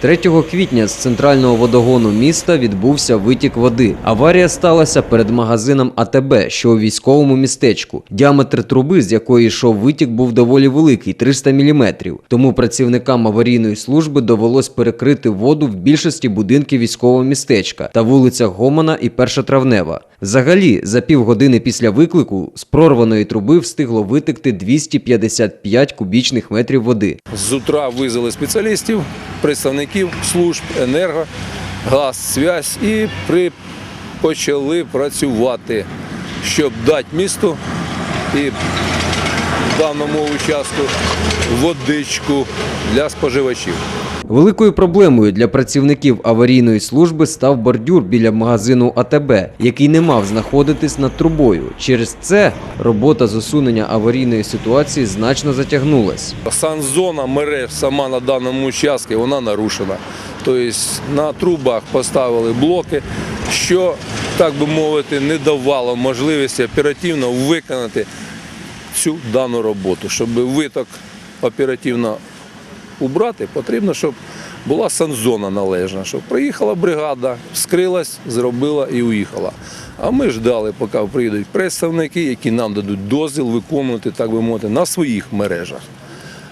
3 квітня з центрального водогону міста відбувся витік води. Аварія сталася перед магазином АТБ, що у військовому містечку. Діаметр труби, з якої йшов витік, був доволі великий 300 мм. Тому працівникам аварійної служби довелось перекрити воду в більшості будинків військового містечка та вулицях Гомона і Першотравнева. Взагалі, за півгодини після виклику з прорваної труби встигло витекти 255 кубічних метрів води. З утра визвали спеціалістів, представників служб, енерго, газ, связь і при... почали працювати, щоб дати місту і даному участку водичку для споживачів. Великою проблемою для працівників аварійної служби став бордюр біля магазину АТБ, який не мав знаходитись над трубою. Через це робота з усунення аварійної ситуації значно затягнулась. Санзона мереж сама на даному участку вона нарушена. Тобто на трубах поставили блоки, що, так би мовити, не давало можливості оперативно виконати цю дану роботу. Щоб виток оперативно убрати, потрібно, щоб була санзона належна, щоб приїхала бригада, вскрилась, зробила і уїхала. А ми ждали, поки приїдуть представники, які нам дадуть дозвіл виконувати, так би мовити, на своїх мережах.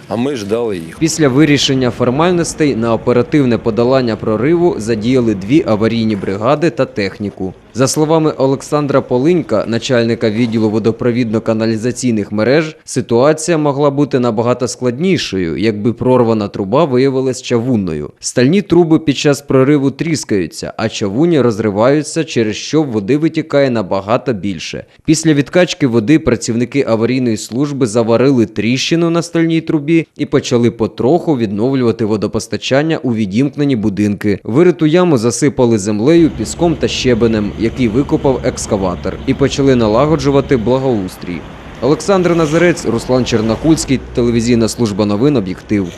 А ми ждали їх. Після вирішення формальностей на оперативне подолання прориву задіяли дві аварійні бригади та техніку. За словами Олександра Полинька, начальника відділу водопровідно-каналізаційних мереж, ситуація могла бути набагато складнішою, якби прорвана труба виявилась чавунною. Стальні труби під час прориву тріскаються, а чавуні розриваються, через що води витікає набагато більше. Після відкачки води працівники аварійної служби заварили тріщину на стальній трубі і почали потроху відновлювати водопостачання у відімкнені будинки. Вириту яму засипали землею, піском та щебенем, який викопав екскаватор, і почали налагоджувати благоустрій. Олександр Назарець, Руслан Чернокульський, телевізійна служба новин Об'єктив.